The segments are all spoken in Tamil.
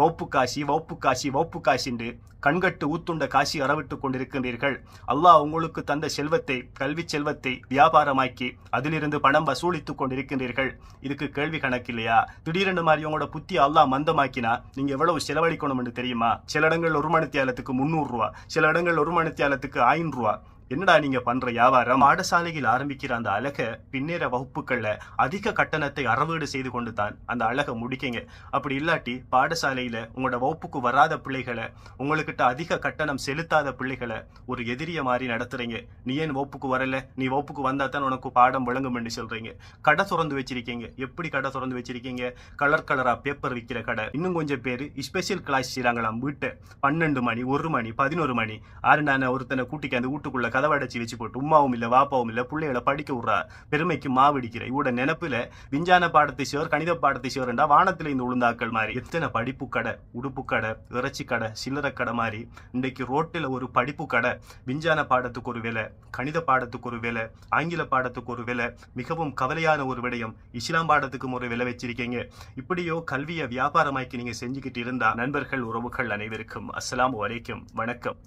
வௌப்பு காசி வௌப்பு காசி வௌப்பு காசின்று கண்கட்டு ஊத்துண்ட காசி அறவிட்டுக் கொண்டிருக்கின்றீர்கள். அல்லாஹ் உங்களுக்கு தந்த செல்வத்தை கல்வி செல்வத்தை வியாபாரமாக்கி அதிலிருந்து பணம் வசூலித்துக் கொண்டிருக்கின்றீர்கள். இதுக்கு கேள்வி கணக்கு இல்லையா திடீரென்று மாதிரி உங்களோட புத்தி அல்லாஹ் மந்தமாக்கினா நீங்க எவ்வளவு செலவழிக்கணும் என்று தெரியுமா? சில இடங்கள் ஒரு மணித்தியாலத்துக்கு முந்நூறு ரூபா சில இடங்கள் ஒரு மணித்தியாலத்துக்கு ஆயிரம் ரூபா என்னடா நீங்க பண்ற வியாபாரம்? பாடசாலையில் ஆரம்பிக்கிற அந்த அழக பின்னேற வகுப்புகள்ல அதிக கட்டணத்தை அறவீடு செய்து கொண்டு தான் அந்த அழகை முடிக்கீங்க. அப்படி இல்லாட்டி பாடசாலையில உங்களோட வகுப்புக்கு வராத பிள்ளைகளை உங்ககிட்ட அதிக கட்டணம் செலுத்தாத பிள்ளைகளை ஒரு எதிரிய மாதிரி நடத்துறீங்க. நீ ஏன் வகுப்புக்கு வரல? நீ வகுப்புக்கு வந்தா தான் உனக்கு பாடம் விளங்கும் என்று சொல்றீங்க. கடை திறந்து வச்சிருக்கீங்க. எப்படி கடை திறந்து வச்சிருக்கீங்க? கலர் கலரா பேப்பர் விற்கிற கடை. இன்னும் கொஞ்சம் பேர் ஸ்பெஷல் கிளாஸ் செய்யறாங்களாம் வீட்டை. பன்னெண்டு மணி ஒரு மணி பதினோரு மணி. ஆறு நான் ஒருத்தனை கூட்டிக்கு அந்த வீட்டுக்குள்ள கதவை அடைச்சி வச்சு போட்டு உமாவும் இல்ல வாப்பாவும் இல்ல பிள்ளைகளை படிக்க விடுறா பெருமைக்கு மாவடிக்கிற இவோட நினப்புல விஞ்ஞான பாடத்தை சேர் கணித பாடத்தை சேர்ண்டா வானத்தில் இந்த உளுந்தாக்கள் மாதிரி எத்தனை படிப்பு கடை உடுப்பு கடை இறைச்சி கடை சில்லறை கடை மாதிரி இன்றைக்கு ரோட்டில் ஒரு படிப்பு கடை விஞ்ஞான பாடத்துக்கு ஒரு விலை கணித பாடத்துக்கு ஒரு விலை ஆங்கில பாடத்துக்கு ஒரு விலை மிகவும் கவலையான ஒரு விடயம் இஸ்லாம் பாடத்துக்கும் ஒரு விலை வச்சிருக்கீங்க. இப்படியோ கல்வியை வியாபாரமாக்கி நீங்க செஞ்சுக்கிட்டு இருந்தா நண்பர்கள் உறவுகள் அனைவருக்கும் அஸ்லாம் வரைக்கும் வணக்கம்.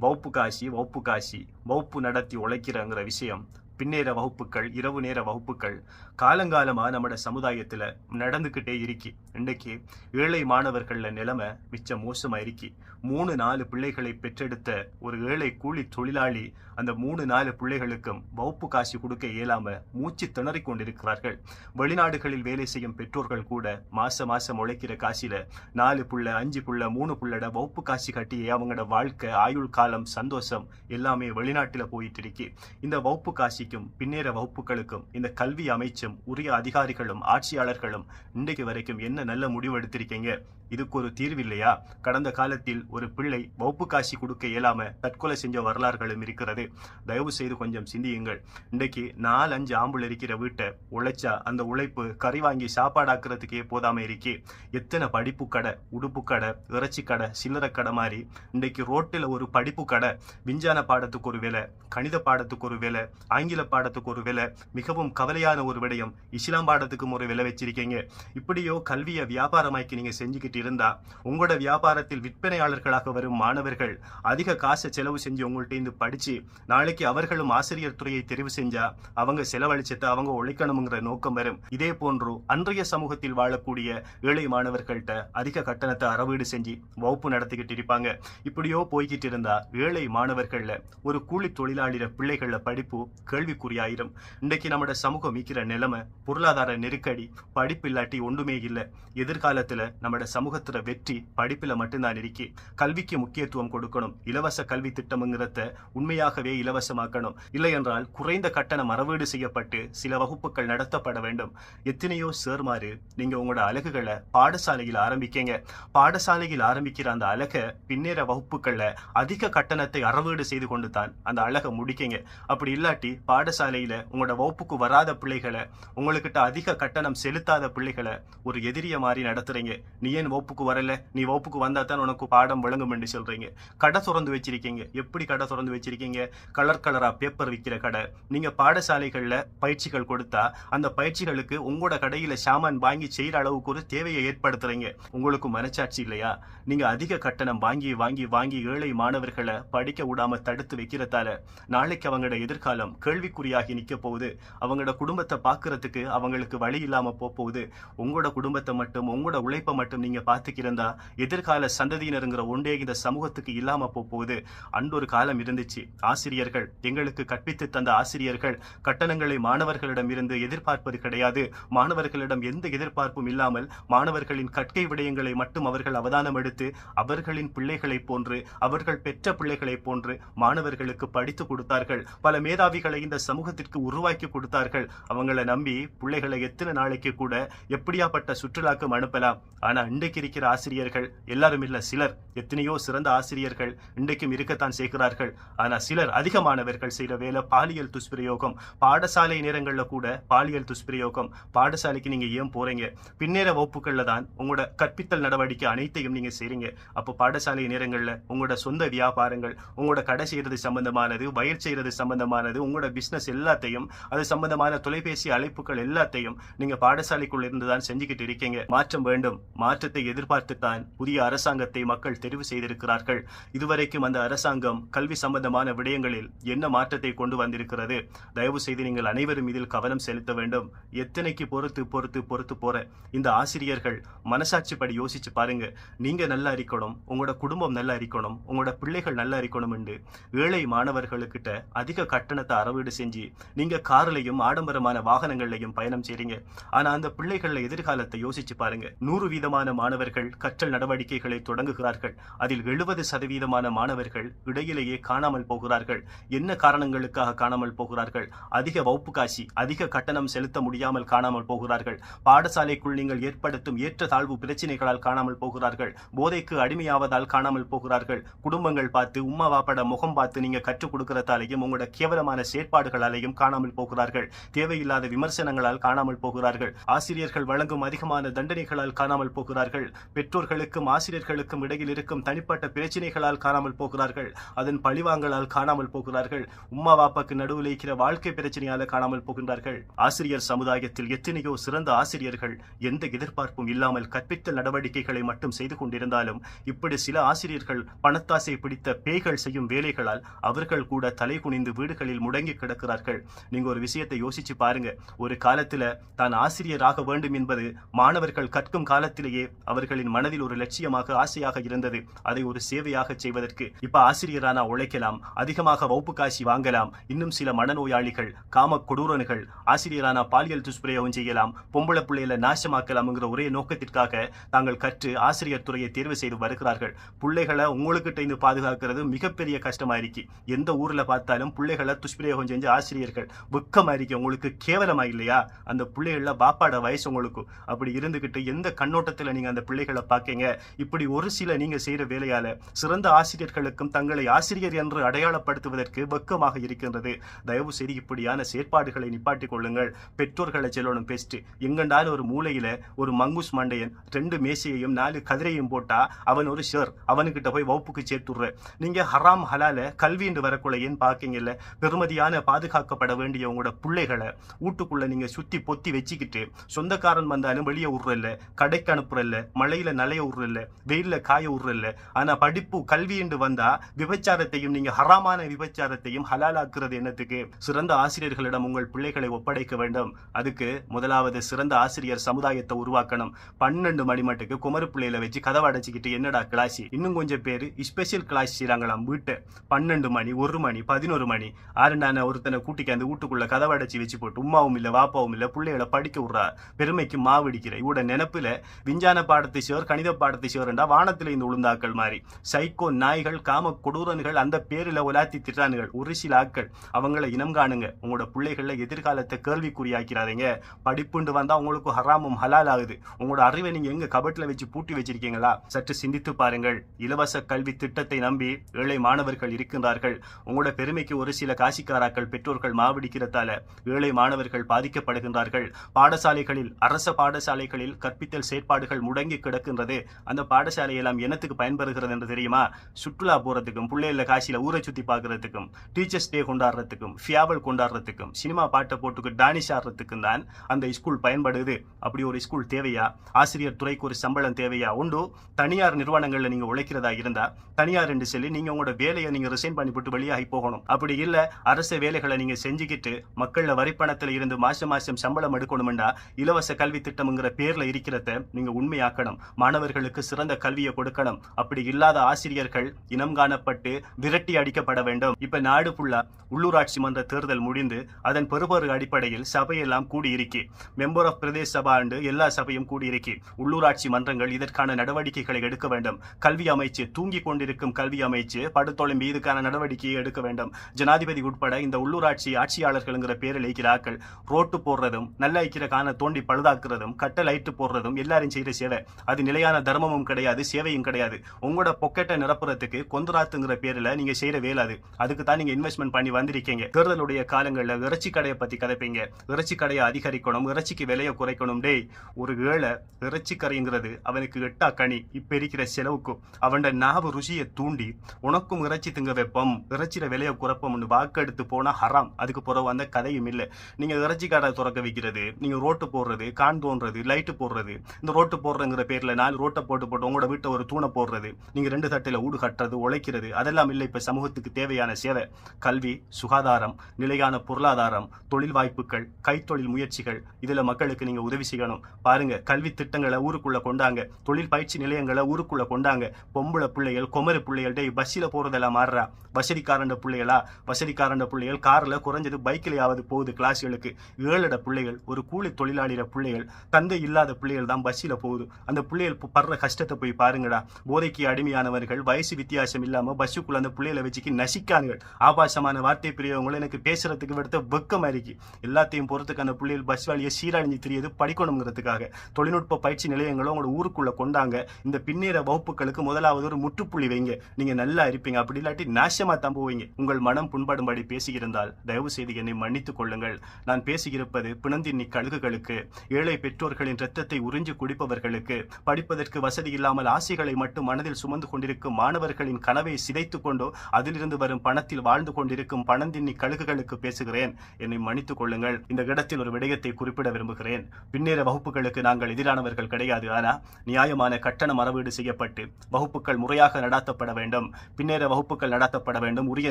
வகுப்பு காசி வகுப்பு காசி வகுப்பு நடத்தி உழைக்கிறங்கிற விஷயம் பின்னேற வகுப்புகள் இரவு நேர வகுப்புகள் காலங்காலமா நம்மட சமுதாயத்துல நடந்துக்கிட்டே இருக்கி. இன்னைக்கு ஏழை மாணவர்கள்ல நிலைமை மிச்சம் மோசமா இருக்கி மூணு நாலு பிள்ளைகளை பெற்றெடுத்த ஒரு ஏழை கூலி தொழிலாளி அந்த மூணு நாலு பிள்ளைகளுக்கும் வகுப்பு காசு கொடுக்க இயலாம மூச்சு திணறிக் கொண்டிருக்கிறார்கள். வெளிநாடுகளில் வேலை செய்யும் பெற்றோர்கள் கூட மாச மாசம் உழைக்கிற காசில நாலு புள்ள அஞ்சு புள்ள மூணு புள்ளட வகுப்பு காசு கட்டி அவங்களோட வாழ்க்கை ஆயுள் காலம் சந்தோஷம் எல்லாமே வெளிநாட்டுல போயிட்டு இருக்கு இந்த வகுப்பு காசி கல்விக்கும் பின்னேற வகுப்புகளுக்கும் இந்த கல்வி அமைச்சும் உரிய அதிகாரிகளும் ஆட்சியாளர்களும் இன்றைக்கு வரைக்கும் என்ன நல்ல முடிவு எடுத்திருக்கீங்க? இதுக்கு ஒரு தீர்வு இல்லையா கடந்த காலத்தில் ஒரு பிள்ளை வகுப்பு காசி கொடுக்க இயலாம தற்கொலை செஞ்ச வரலாறுகளும் இருக்கிறது. தயவு செய்து கொஞ்சம் சிந்தியுங்கள். இன்றைக்கு நாலு அஞ்சு ஆம்புள் இருக்கிற வீட்டை உழைச்சா அந்த உழைப்பு கறி வாங்கி சாப்பாடாக்குறதுக்கே போதாம இருக்கே. எத்தனை படிப்பு கடை உடுப்பு கடை இறைச்சி கடை சில்லறை கடை மாதிரி இன்றைக்கு ரோட்டில் ஒரு படிப்பு கடை விஞ்ஞான பாடத்துக்கு ஒரு விலை கணித பாடத்துக்கு ஒரு வேலை ஆங்கில பாடத்துக்கு ஒரு விலை மிகவும் கவலையான ஒரு விடயம் இஸ்லாம் பாடத்துக்கும் ஒரு விலை வச்சிருக்கீங்க. இப்படியோ கல்வியை வியாபாரமாக்கி நீங்க செஞ்சுக்கிட்டு இருந்தா உங்களோட வியாபாரத்தில் விற்பனையாளர்களாக வரும் மாணவர்கள் அதிக காசை செலவு செஞ்சு உங்கள்ட்ட இருந்து படிச்சு நாளைக்கு அவர்களும் ஆசிரியர் துறையை தெரிவு செஞ்சா அவங்க செலவழிச்சத்தை அவங்க உழைக்கணுங்கிற நோக்கம் வரும். இதே போன்று அன்றைய சமூகத்தில் வாழக்கூடிய ஏழை மாணவர்கள்ட்ட அதிக கட்டணத்தை அறவீடு செஞ்சு வகுப்பு நடத்திக்கிட்டு இருப்பாங்க. இப்படியோ போய்கிட்டு இருந்தா ஏழை மாணவர்கள்ல ஒரு கூலி தொழிலாளிர பிள்ளைகள படிப்பு கேள்விக்குறியாயிரும். இன்றைக்கு நம்மட சமூகம் இருக்கிற நிலைமை பொருளாதார நெருக்கடி படிப்பு இல்லாட்டி ஒன்றுமே இல்லை. எதிர்காலத்துல நம்மட சமூகத்துல வெற்றி படிப்புல மட்டும்தான் இருக்கு. கல்விக்கு முக்கியத்துவம் கொடுக்கணும். இலவச கல்வி திட்டம்ங்கிறத உண்மையாகவே இலவசமாக்கணும். இல்லை என்றால் குறைந்த கட்டணம் அறவீடு செய்யப்பட்டு சில வகுப்புகள் நடத்தப்பட வேண்டும். எத்தனையோ சேர்மாறு நீங்க உங்களோட அழகுகளை பாடசாலையில் ஆரம்பிக்கங்க. பாடசாலையில் ஆரம்பிக்கிற அந்த அழகை பின்னேற வகுப்புகள்ல அதிக கட்டணத்தை அறவீடு செய்து கொண்டு தான் அந்த அழகை முடிக்கங்க. அப்படி இல்லாட்டி பாடசாலையில உங்களோட வகுப்புக்கு வராத பிள்ளைகளை உங்களுக்கிட்ட அதிக கட்டணம் செலுத்தாத பிள்ளைகளை ஒரு எதிரிய மாதிரி நடத்துறீங்க. நீ ஏன் வகுப்புக்கு வரல. நீ வகுப்புக்கு வந்தா தான் உனக்கு பாடம் விளங்கும் என்று சொல்றீங்க. கடை திறந்து வச்சிருக்கீங்க. எப்படி கடை திறந்து வச்சிருக்கீங்க? கலர் கலரா பேப்பர் விற்கிற கடை. நீங்க பாடசாலைகள்ல பயிற்சிகள் கொடுத்தா அந்த பயிற்சிகளுக்கு உங்களோட கடையில சாமான் வாங்கி செய்யற அளவுக்கு ஒரு தேவையை ஏற்படுத்துறீங்க. உங்களுக்கு மனச்சாட்சி இல்லையா? நீங்க அதிக கட்டணம் வாங்கி வாங்கி வாங்கி ஏழை மாணவர்களை படிக்க விடாம தடுத்து வைக்கிறதால நாளைக்கு அவங்களோட எதிர்காலம் கேள்விக்குறியாகி நிக்க போகுது. அவங்களோட குடும்பத்தை பார்க்கறதுக்கு அவங்களுக்கு வழி இல்லாம போகுது. உங்களோட குடும்பத்தை மட்டும் உங்களோட உழைப்பை மட்டும் நீங்க பார்த்துக்கிருந்தா எதிர்கால சந்ததியினருங்கிற ஒன்றே இந்த சமூகத்துக்கு இல்லாம போகுது அன்றொரு காலம் இருந்துச்சு. ஆசிரியர்கள் எங்களுக்கு கற்பித்து தந்த ஆசிரியர்கள் கட்டணங்களை மாணவர்களிடம் இருந்து எதிர்பார்ப்பது கிடையாது. மாணவர்களிடம் எந்த எதிர்பார்ப்பும் இல்லாமல் மாணவர்களின் கற்கை விடயங்களை மட்டும் அவர்கள் அவதானம் எடுத்து அவர்களின் பிள்ளைகளைப் போன்று அவர்கள் பெற்ற பிள்ளைகளைப் போன்று மாணவர்களுக்கு படித்து கொடுத்தார்கள். பல மேதாவிகளை இந்த சமூகத்திற்கு உருவாக்கி கொடுத்தார்கள். அவங்களை நம்பி பிள்ளைகளை எத்தனை நாளைக்கு கூட எப்படியாப்பட்ட சுற்றுலாக்கும் அனுப்பலாம். ஆனா இன்றைக்கு இருக்கிற ஆசிரியர்கள் எல்லாரும் இல்ல சிலர் எத்தனையோ சிறந்த ஆசிரியர்கள் இன்றைக்கும் இருக்கத்தான் செய்கிறார்கள். ஆனா சிலர் அதிகமானவர்கள் செய்யற வேலை பாலியல் துஷ்பிரயோகம். பாடசாலை நேரங்கள்ல கூட பாலியல் துஷ்பிரயோகம். பாடசாலைக்கு நீங்க ஏன் போறீங்க? பின்னேற வகுப்புகள்ல தான் உங்களோட கற்பித்தல் நடவடிக்கை அனைத்தையும் நீங்க செய்றீங்க. அப்போ பாடசாலை நேரங்கள்ல உங்களோட சொந்த வியாபாரங்கள் உங்களோட கடை செய்யறது சம்பந்தமானது வயல் செய்யறது சம்பந்தமானது உங்களோட பிசினஸ் எல்லாத்தையும் அது சம்பந்தமான தொலைபேசி அழைப்புகள் எல்லாத்தையும் நீங்க பாடசாலைக்குள்ள இருந்து தான் செஞ்சுக்கிட்டு இருக்கீங்க. மாற்றம் வேண்டும். மாற்றத்தை மாற்றத்தை எதிர்பார்த்துத்தான் புதிய அரசாங்கத்தை மக்கள் தெரிவு செய்திருக்கிறார்கள். இதுவரைக்கும் அந்த அரசாங்கம் கல்வி சம்பந்தமான விடயங்களில் என்ன மாற்றத்தை கொண்டு வந்திருக்கிறது? தயவு செய்து நீங்கள் அனைவரும் இதில் கவனம் செலுத்த வேண்டும். எத்தனைக்கு பொறுத்து பொறுத்து பொறுத்து போற? இந்த ஆசிரியர்கள் மனசாட்சி படி யோசிச்சு பாருங்க. நீங்க நல்லா இருக்கணும் உங்களோட குடும்பம் நல்லா இருக்கணும் உங்களோட பிள்ளைகள் நல்லா இருக்கணும் என்று ஏழை மாணவர்களுக்கிட்ட அதிக கட்டணத்தை அறவீடு செஞ்சு நீங்க கார்லையும் ஆடம்பரமான வாகனங்கள்லையும் பயணம் செய்றீங்க. ஆனா அந்த பிள்ளைகள எதிர்காலத்தை யோசிச்சு பாருங்க. நூறு வீதமான மாணவர்கள் கற்றல் நடவடிக்கைகளை தொடங்குகிறார்கள். அதில் எழுபது சதவீதமான மாணவர்கள் இடையிலேயே காணாமல் போகிறார்கள். என்ன காரணங்களுக்காக காணாமல் போகிறார்கள்? அதிக வகுப்பு காசி அதிக கட்டணம் செலுத்த முடியாமல் காணாமல் போகிறார்கள். பாடசாலைக்குள் நீங்கள் ஏற்படுத்தும் ஏற்றத்தாழ்வு பிரச்சனைகளால் காணாமல் போகிறார்கள். போதைக்கு அடிமையாவதால் காணாமல் போகிறார்கள். குடும்பங்கள் பார்த்து உம்மா வாப்பட முகம் பார்த்து நீங்க கற்றுக் கொடுக்கறதாலேயும் உங்களோட கேவலமான செயற்பாடுகளாலேயும் காணாமல் போகிறார்கள். தேவையில்லாத விமர்சனங்களால் காணாமல் போகிறார்கள். ஆசிரியர்கள் வழங்கும் அதிகமான தண்டனைகளால் காணாமல் போகிறார்கள். பெற்றோர்களுக்கும் ஆசிரியர்களுக்கும் இடையில் இருக்கும் தனிப்பட்ட பிரச்சனைகளால் காணாமல் போகிறார்கள். அதன் பழிவாங்கலால் காணாமல் போகிறார்கள். உம்மா வாப்பாக்கு நடுவில் இருக்கிற வாழ்க்கை பிரச்சனையால காணாமல் போகின்றார்கள். ஆசிரியர் சமுதாயத்தில் எத்தனையோ சிறந்த ஆசிரியர்கள் எந்த எதிர்பார்ப்பும் இல்லாமல் கற்பித்தல் நடவடிக்கைகளை மட்டும் செய்து கொண்டிருந்தாலும் இப்படி சில ஆசிரியர்கள் பணத்தாசை பிடித்த பேய்கள் செய்யும் வேலைகளால் அவர்கள் கூட தலை குனிந்து வீடுகளில் முடங்கி கிடக்கிறார்கள். நீங்க ஒரு விஷயத்தை யோசிச்சு பாருங்க. ஒரு காலத்துல தான் ஆசிரியராக வேண்டும் என்பது மாணவர்கள் கற்கும் காலத்திலேயே அவர்களின் மனதில் ஒரு லட்சியமாக ஆசையாக இருந்தது. அதை ஒரு சேவையாக செய்வதற்கு இப்ப ஆசிரியரானா உழைக்கலாம் அதிகமாக வகுப்பு காசி வாங்கலாம் இன்னும் சில மனநோயாளிகள் காம கொடூரன்கள் ஆசிரியரானா பாலியல் துஷ்பிரயோகம் செய்யலாம் பொம்பளை பிள்ளைகளை நாசமாக்கலாம்ங்கிற ஒரே நோக்கத்திற்காக தாங்கள் கற்று ஆசிரியர் துறையை தேர்வு செய்து வருகிறார்கள். பிள்ளைகளை உங்களுக்கிட்ட இருந்து பாதுகாக்கிறது மிகப்பெரிய கஷ்டமா இருக்கு எந்த ஊர்ல பார்த்தாலும் பிள்ளைகளை துஷ்பிரயோகம் செஞ்சு ஆசிரியர்கள் வெக்கமா இருக்கு உங்களுக்கு கேவலமா இல்லையா அந்த பிள்ளைகள பாப்பாட வயசு உங்களுக்கு. அப்படி இருந்துகிட்டு எந்த கண்ணோட்டத்துல நீங்க அந்த பிள்ளைகளை பாக்கீங்க இப்படி ஒரு சில நீங்க செய்யற வேலையால சிறந்த ஆசிரியர்களுக்கும் தங்களை ஆசிரியர் என்று அடையாளப்படுத்துவதற்கு வெக்கமாக இருக்கின்றது. தயவு செய்து இப்படியான செயற்பாடுகளை நிப்பாட்டிக் கொள்ளுங்கள். பெற்றோர்களை செல்லணும் பெஸ்ட் எங்கண்டாலும் ஒரு மூலையில ஒரு மங்குஸ் மண்டையன் ரெண்டு மேசையையும் நாலு கதிரையும் போட்டா அவன் ஒரு ஷேர் அவனுக்கிட்ட போய் வகுப்புக்கு சேர்த்துடுற. நீங்க ஹராம் ஹலால கல்வி என்று வரக்குள்ள பாக்கீங்கல்ல பெருமதியான பாதுகாக்கப்பட வேண்டிய உங்களோட பிள்ளைகளை வீட்டுக்குள்ள நீங்க சுத்தி பொத்தி வச்சுக்கிட்டு சொந்தக்காரன் வந்தாலும் வெளியே விடுறல்ல கடைக்கு அனுப்புறல்ல மழையில நலைய விடுறல்ல வெயில்ல காய விடுறல்ல ஆனா படிப்பு கல்வி என்று வந்தா விபச்சாரத்தையும் நீங்க ஹராமான விபச்சாரத்தையும் ஹலாலாக்குறது என்னத்துக்கு? சிறந்த ஆசிரியர்களிடம் உங்கள் பிள்ளைகளை ஒப்படைக்க வேண்டும். அதுக்கு முதலாவது சிறந்த ஆசிரியர் சமுதாயத்தை உருவாக்கணும். பன்னெண்டு மணி மட்டுக்கு குமரு பிள்ளையில வச்சு கதவை அடைச்சிக்கிட்டு என்னடா கிளாஸ் இன்னும் கொஞ்சம் பேர் ஸ்பெஷல் கிளாஸ் செய்கிறாங்களாம் வீட்டை. பன்னெண்டு மணி ஒரு மணி பதினோரு மணி. ஆறுண்டான ஒருத்தனை கூட்டிக்கு அந்த வீட்டுக்குள்ள கதவை அடைச்சி வச்சு போட்டு உமாவும் இல்ல வாப்பாவும் இல்ல பிள்ளைகளை படிக்க விடுறா. பெருமைக்கு மாவடிக்கிற இவட நினப்பில் விஞ்ஞான பாடத்தை சிவர் கணித பாடத்தை சிவர்ண்டா வானத்தில் இந்த உளுந்தாக்கள் மாதிரி. சைக்கோ நாய்கள் காம கொடூரன்கள் அந்த பேரில் உலாத்தி திட்டானுகள் ஒரு சில ஆக்கள். அவங்கள இனம் காணுங்க. உங்களோட பிள்ளைகள எதிர்காலத்தை கேள்விக்குறியாக்கிறாதீங்க. படிப்புண்டு வந்தால் உங்களுக்கு ஹராமும் ஹலால் ஆகுது உங்களோட அறிவை நீங்கள் எங்கே கபட்டில் வச்சு பூட்டி வச்சிருக்கீங்களா? சற்று சிந்தித்து பாருங்கள். இலவச கல்வி திட்டத்தை நம்பி ஏழை மாணவர்கள் இருக்கின்றார்கள். உங்களோட பெருமைக்கு ஒரு சில காசிக்காராக்கள் பெற்றோர்கள் மாவடிக்கிறதால ஏழை மாணவர்கள் பாதிக்கப்படுகின்றார்கள். பாடசாலைகளில் அரச பாடசாலைகளில் கற்பித்தல் செயற்பாடுகள் முடங்கி கிடக்கின்றது அந்த பாடசாலை எல்லாம் என்னத்துக்கு பயன்படுகிறது என்று தெரியுமா? சுற்றுலா போறதுக்கும் பிள்ளைகள காசியில ஊரை சுத்தி பார்க்கறதுக்கும் டீச்சர்ஸ் டே கொண்டாடுறதுக்கும் ஃபியாவல் கொண்டாடுறதுக்கும் சினிமா பாட்டை போட்டுக்கு டானிஷ் ஆடுறதுக்கும் தான் அந்த ஸ்கூல் பயன்படுது. அப்படி ஒரு ஸ்கூல் தேவையா? ஆசிரியர் துறைக்கு ஒரு சம்பளம் தேவையா? உண்டு. தனியார் நிறுவனங்கள்ல நீங்க உழைக்கிறதா இருந்தா தனியார் என்று சொல்லி நீங்க உங்களோட வேலையை நீங்க ரிசைன் பண்ணிவிட்டு வெளியாகி போகணும். அப்படி இல்ல அரசு வேலைகளை நீங்க செஞ்சுக்கிட்டு மக்கள வரிப்பணத்துல இருந்து மாசம் மாசம் சம்பளம் எடுக்கணும்னா இலவச கல்வி திட்டம்ங்கிற பேர்ல இருக்கிறத நீங்க உண்மையாக்கணும் மாணவர்களுக்கு சிறந்த கல்வியை கொடுக்கணும். அப்படி இல்லாத ஆசிரியர்கள் இனம் காணப்பட்டு விரட்டி அடிக்கப்பட வேண்டும். இப்ப நாடு ஃபுல்லா உள்ளூராட்சி மன்ற தேர்தல் முடிந்து அதன் பெறுபொரு அடிப்படையில் சபையெல்லாம் கூடியிருக்கு. மெம்பர் ஆஃப் பிரதேச சபா ஆண்டு எல்லா சபையும் கூடியிருக்கு. உள்ளூராட்சி மன்றங்கள் இதற்கான நடவடிக்கைகளை எடுக்க வேண்டும். கல்வி அமைச்சு தூங்கி கொண்டிருக்கும் கல்வி அமைச்சு படுத்தொழும்பி இதுக்கான நடவடிக்கையை எடுக்க வேண்டும். ஜனாதிபதி உட்பட இந்த உள்ளூராட்சி ஆட்சியாளர்கள்ங்கிற பேரில் இருக்கிறார்கள். ரோட்டு போடுறதும் நல்ல ஐக்கிற காண தோண்டி பழுதாக்குறதும் கட்ட லைட்டு போடுறதும் எல்லாரும் செய்கிற சேவை. அது நிலையான தர்மமும் கிடையாது சேவையும் கிடையாது. உங்களோட பொக்கெட்டை நிரப்புறதுக்கு கொந்தராத்துங்கிற பேர்ல நீங்க செய்யற வேலை அது. அதுக்கு தான் நீங்க இன்வெஸ்ட்மெண்ட் பண்ணி வந்திருக்கீங்க. தேர்தலுடைய காலங்களில் இறைச்சி கடையை பத்தி கதைப்பீங்க. இறைச்சி கடையை அதிகரிக்கணும் இறைச்சிக்கு விலையை குறைக்கணும். டேய் ஒரு ஏழை இறைச்சி கரைங்கிறது அவனுக்கு எட்டா கனி இப்ப இருக்கிற செலவுக்கும் அவன் நாவு ருசியை தூண்டி உனக்கும் இறைச்சி திங்க வைப்போம் இறைச்சியில விலையை குறைப்போம்னு வாக்கெடுத்து போனா ஹராம். அதுக்கு பிறகு வந்த கதையும் இல்லை. நீங்க இறைச்சி கடை திறக்க வைக்கிறது நீங்க ரோட்டு போடுறது கான் தோன்றது லைட்டு போடுறது இந்த ரோட்டு போடுறது பொம்பளைங்கிற பேர்ல நாலு ரோட்டை போட்டு போட்டு உங்களோட வீட்டை ஒரு தூணை போடுறது நீங்க ரெண்டு தட்டில ஊடு கட்டுறது உழைக்கிறது அதெல்லாம் இல்லை. இப்போ சமூகத்துக்கு தேவையான சேவை கல்வி சுகாதாரம் நிலையான பொருளாதாரம் தொழில் வாய்ப்புகள் கைத்தொழில் முயற்சிகள் இதில் மக்களுக்கு நீங்கள் உதவி செய்யணும். பாருங்க கல்வி திட்டங்களை ஊருக்குள்ளே கொண்டாங்க தொழில் பயிற்சி நிலையங்களை ஊருக்குள்ளே கொண்டாங்க. பொம்பளை பிள்ளைகள் குமரி பிள்ளைகள் டேய் பஸ்ஸில் போகிறதெல்லாம் மாறுறா. வசதிக்காரண்ட பிள்ளைகளா? வசதிக்காரண்ட பிள்ளைகள் காரில் குறைஞ்சது பைக்கிலேயாவது போகுது கிளாஸ்களுக்கு. ஏழட பிள்ளைகள் ஒரு கூலி தொழிலாளிகிற பிள்ளைகள் தந்தை இல்லாத பிள்ளைகள் தான் பஸ்ஸில் போகுது. அந்த பிள்ளைகள் படுற கஷ்டத்தை போய் பாருங்கடா. போதைக்கு அடிமையானவர்கள் வயசு வித்தியாசம் இல்லாமல் பஸ்ஸுக்குள்ள அந்த பிள்ளைகளை வச்சுக்கி நசிக்கானுகள். ஆபாசமான வார்த்தை பிரியவங்களும் எனக்கு பேசுறதுக்கு விடுத்த வெக்கம் இருக்கு எல்லாத்தையும் பொறுத்துக்கு அந்த பிள்ளைகள் பஸ் வழியை சீரழிஞ்சு தெரியுது படிக்கணுங்கிறதுக்காக தொழில்நுட்ப பயிற்சி நிலையங்களும் உங்களோட ஊருக்குள்ளே கொண்டாங்க. இந்த பின்னேற வகுப்புகளுக்கு முதலாவது ஒரு முற்றுப்புள்ளி வைங்க. நீங்கள் நல்லா இருப்பீங்க. அப்படி இல்லாட்டி நாசமாக தான் போவீங்க. உங்கள் மனம் புண்படும்படி பேசியிருந்தால் தயவு செய்து என்னை மன்னித்துக் கொள்ளுங்கள். நான் பேசியிருப்பது பிணந்தின் கழுகுகளுக்கு ஏழை பெற்றோர்களின் ரத்தத்தை உறிஞ்சு குடிப்பவர்களுக்கு படிப்பதற்கு வசதி இல்லாமல் ஆசைகளை மட்டும் மனதில் சுமந்து கொண்டிருக்கும் மாணவர்களின் கனவை சிதைத்துக் கொண்டோ அதிலிருந்து வரும் பணத்தில் வாழ்ந்து கொண்டிருக்கும் பணந்தின்னி கழுகுகளுக்கு பேசுகிறேன். என்னை மன்னித்துக் கொள்ளுங்கள். இந்த இடத்தில் ஒரு விடயத்தை குறிப்பிட விரும்புகிறேன். பின்னேற வகுப்புகளுக்கு நாங்கள் எதிரானவர்கள் கிடையாது. ஆனா நியாயமான கட்டண மறவீடு செய்யப்பட்டு வகுப்புகள் முறையாக நடாத்தப்பட வேண்டும். பின்னேற வகுப்புகள் நடத்தப்பட வேண்டும். உரிய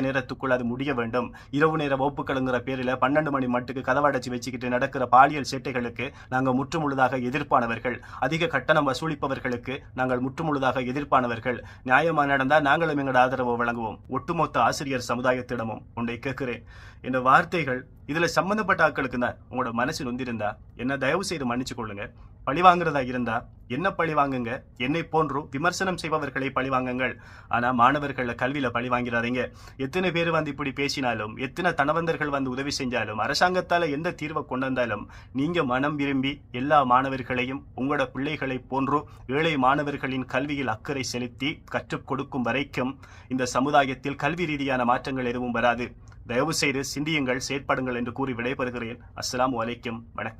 நேரத்துக்குள் அது முடிய வேண்டும். இரவு நேர வகுப்புகள்ங்கிற பேரில் பன்னெண்டு மணி மட்டுக்கு கதவடைச்சு வச்சுக்கிட்டு நடக்கிற பாலியல் சேட்டைகளுக்கு நாங்கள் முற்றுமுழுதாக எதிர்ப்பானவர்கள். அதிக கட்டணம் வசூலிப்பவர்களுக்கு நாங்கள் முற்றுமுழுதாக எதிர்ப்பானவர்கள். நியாயமா நடந்தா நாங்களும் எங்களோட ஆதரவை வழங்குவோம். ஒட்டுமொத்த ஆசிரியர் சமுதாயத்திடமும் உன்னை கேட்கிறேன். இந்த வார்த்தைகள் இதுல சம்பந்தப்பட்ட ஆட்களுக்கு தான் உங்களோட மனசு நொந்திருந்தா என்ன தயவு செய்து மன்னிச்சு கொள்ளுங்க. பழி வாங்குறதா இருந்தா என்ன பழி வாங்குங்க? என்னை போன்று விமர்சனம் செய்பவர்களை பழி வாங்குங்கள். ஆனா மாணவர்கள கல்வியில பழி வாங்கிறாதீங்க. எத்தனை பேர் வந்து இப்படி பேசினாலும் எத்தனை தனவந்தர்கள் வந்து உதவி செஞ்சாலும் அரசாங்கத்தால எந்த தீர்வை கொண்டு வந்தாலும் நீங்க மனம் விரும்பி எல்லா மாணவர்களையும் உங்களோட பிள்ளைகளை போன்று ஏழை மாணவர்களின் கல்வியில் அக்கறை செலுத்தி கற்றுக் கொடுக்கும் வரைக்கும் இந்த சமுதாயத்தில் கல்வி ரீதியான மாற்றங்கள் எதுவும் வராது. தயவு செய்து சிந்தியுங்கள் செயற்படுங்கள் என்று கூறி விடைபெறுகிறேன். அஸ்லாம் அலைக்கும். வணக்கம்.